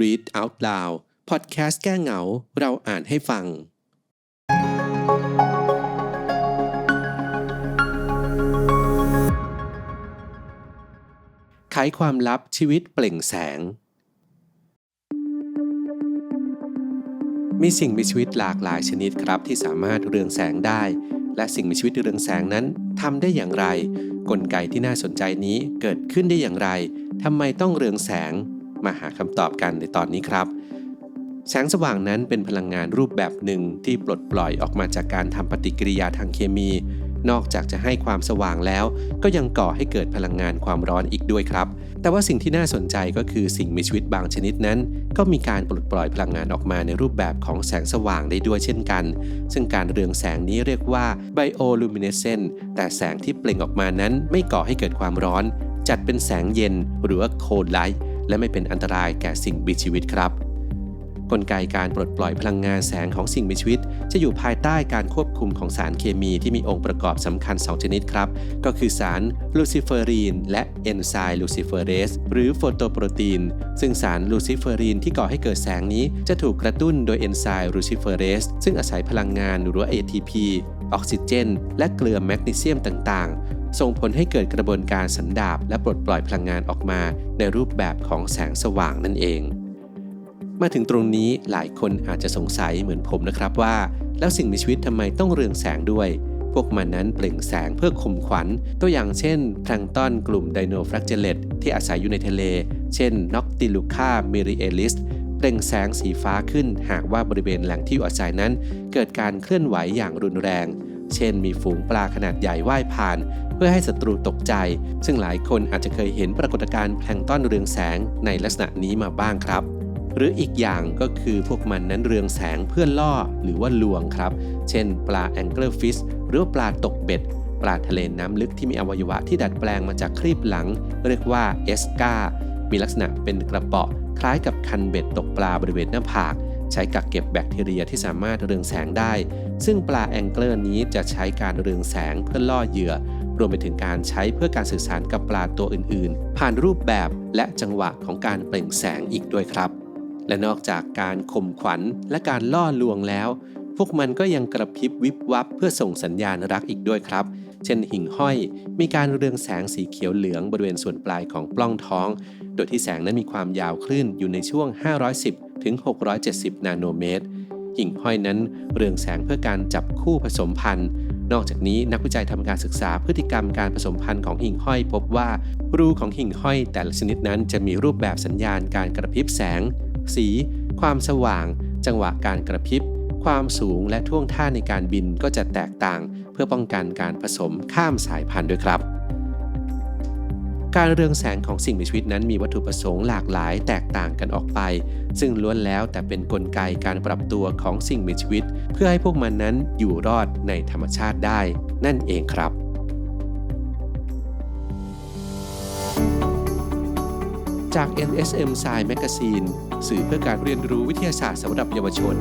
Read Out Loud พอดแคสต์แก้เหงา เราอ่านให้ฟัง ไขความลับชีวิตเปล่งแสง มีสิ่งมีชีวิตหลากหลายชนิดครับที่สามารถเรืองแสงได้ และสิ่งมีชีวิตเรืองแสงนั้นทำได้อย่างไร กลไกที่น่าสนใจนี้เกิดขึ้นได้อย่างไรทำไมต้องเรืองแสง มาหาคำตอบกันในตอนนี้ครับ แสงสว่างนั้นเป็นพลังงานรูปแบบหนึ่งที่ปลดปล่อยออกมาจากการทำปฏิกิริยาทางเคมี นอกจากจะให้ความสว่างแล้ว ก็ยังก่อให้เกิดพลังงานความร้อนอีกด้วยครับ แต่ว่าสิ่งที่น่าสนใจก็คือสิ่งมีชีวิตบางชนิดนั้น ก็มีการปลดปล่อยพลังงานออกมาในรูปแบบของแสงสว่างได้ด้วยเช่นกัน ซึ่งการเรืองแสงนี้เรียกว่าไบโอลูมิเนเซนต์แต่แสงที่เปล่งออกมานั้นไม่ก่อให้เกิดความร้อน จัดเป็นแสงเย็นหรือว่าโคลไลท์และไม่เป็นอันตรายแก่สิ่งมีชีวิตครับ กลไกการปลดปล่อยพลังงานแสงของสิ่งมีชีวิต จะอยู่ภายใต้การควบคุมของสารเคมีที่มีองค์ประกอบสำคัญ 2 ชนิดครับ ก็คือสารลูซิเฟอรีน และเอนไซม์ลูซิเฟอเรสหรือโฟโตโปรตีน ซึ่งสารลูซิเฟอรีนที่ก่อให้เกิดแสงนี้จะถูกกระตุ้นโดยเอนไซม์ลูซิเฟอเรสซึ่งอาศัยพลังงานหรือว่า ATP ออกซิเจน และเกลือแมกนีเซียมต่างๆ ส่งผลให้เกิดกระบวนการสันดาบและปลดปล่อยพลังงานออกมาในรูปแบบของแสงสว่างนั่นเอง มาถึงตรงนี้หลายคนอาจจะสงสัยเหมือนผมนะครับว่า แล้วสิ่งมีชีวิตทำไมต้องเรืองแสงด้วย พวกมันนั้นเปล่งแสงเพื่อข่มขวัญ ตัวอย่างเช่นแพลงต้อนกลุ่มไดโนฟลักเจเลตที่อาศัยอยู่ในทะเล เช่นน็อกติลูคาเมริเอลิสเปล่งแสงสีฟ้าขึ้นหากว่าบริเวณแหล่งที่อยู่อาศัยนั้น เกิดการเคลื่อนไหวอย่างรุนแรง เช่น มีฝูงปลาขนาดใหญ่ว่ายผ่าน เพื่อให้ศัตรูตกใจ ซึ่งหลายคนอาจจะเคยเห็นปรากฏการณ์แพลงต้อนเรืองแสงในลักษณะนี้มาบ้างครับ หรืออีกอย่างก็คือพวกมันนั้นเรืองแสงเพื่อล่อหรือว่าลวงครับ เช่น ปลาแองเกิลฟิชหรือปลาตกเบ็ด ปลาทะเลน้ำลึกที่มีอวัยวะที่ดัดแปลงมาจากครีบหลัง เรียกว่าเอสกามีลักษณะเป็นกระเปาะคล้ายกับคันเบ็ดตกปลาบริเวณหน้าผาก ใช้กักเก็บแบคทีเรียที่สามารถเรืองแสงได้ ซึ่งปลาแองเกิลนี้จะใช้การเรืองแสงเพื่อล่อเหยื่อ รวมไปถึงการใช้เพื่อการสื่อสารกับปลาตัวอื่นๆ ผ่านรูปแบบและจังหวะของการเปล่งแสงอีกด้วยครับ และนอกจากการข่มขวัญและการล่อลวงแล้ว พวกมันก็ยังกระพริบวิบวับเพื่อส่งสัญญาณรักอีกด้วยครับ เช่นหิ่งห้อย มีการเรืองแสงสีเขียวเหลืองบริเวณส่วนปลายของปล้องท้อง โดยที่แสงนั้นมีความยาวคลื่นอยู่ในช่วง 510 ถึง 670 นาโนเมตร หิ่งห้อยนั้นเรืองแสงเพื่อการจับคู่ผสมพันธุ์นอกจากนี้นักวิจัยทำการศึกษาพฤติกรรมการผสมพันธุ์ของหิ่งห้อย พบว่า รูของหิ่งห้อยแต่ละชนิดนั้นจะมีรูปแบบสัญญาณการกระพริบแสง สี ความสว่าง จังหวะการกระพริบ ความสูงและท่วงท่าในการบินก็จะแตกต่าง เพื่อป้องกันการผสมข้ามสายพันธุ์ด้วยครับ การเรืองแสงของสิ่งมีชีวิตนั้นมีวัตถุประสงค์หลากหลายแตกต่างกันออกไป ซึ่งล้วนแล้วแต่เป็นนกลไกการปรับตัวของสิ่งมีชีวิต เพื่อให้พวกมันนั้นอยู่รอดในธรรมชาติได้ นั่นเองครับ จาก NSM Science Magazine สื่อเพื่อการเรียนรู้วิทยาศาสตร์สำหรับเยาวชน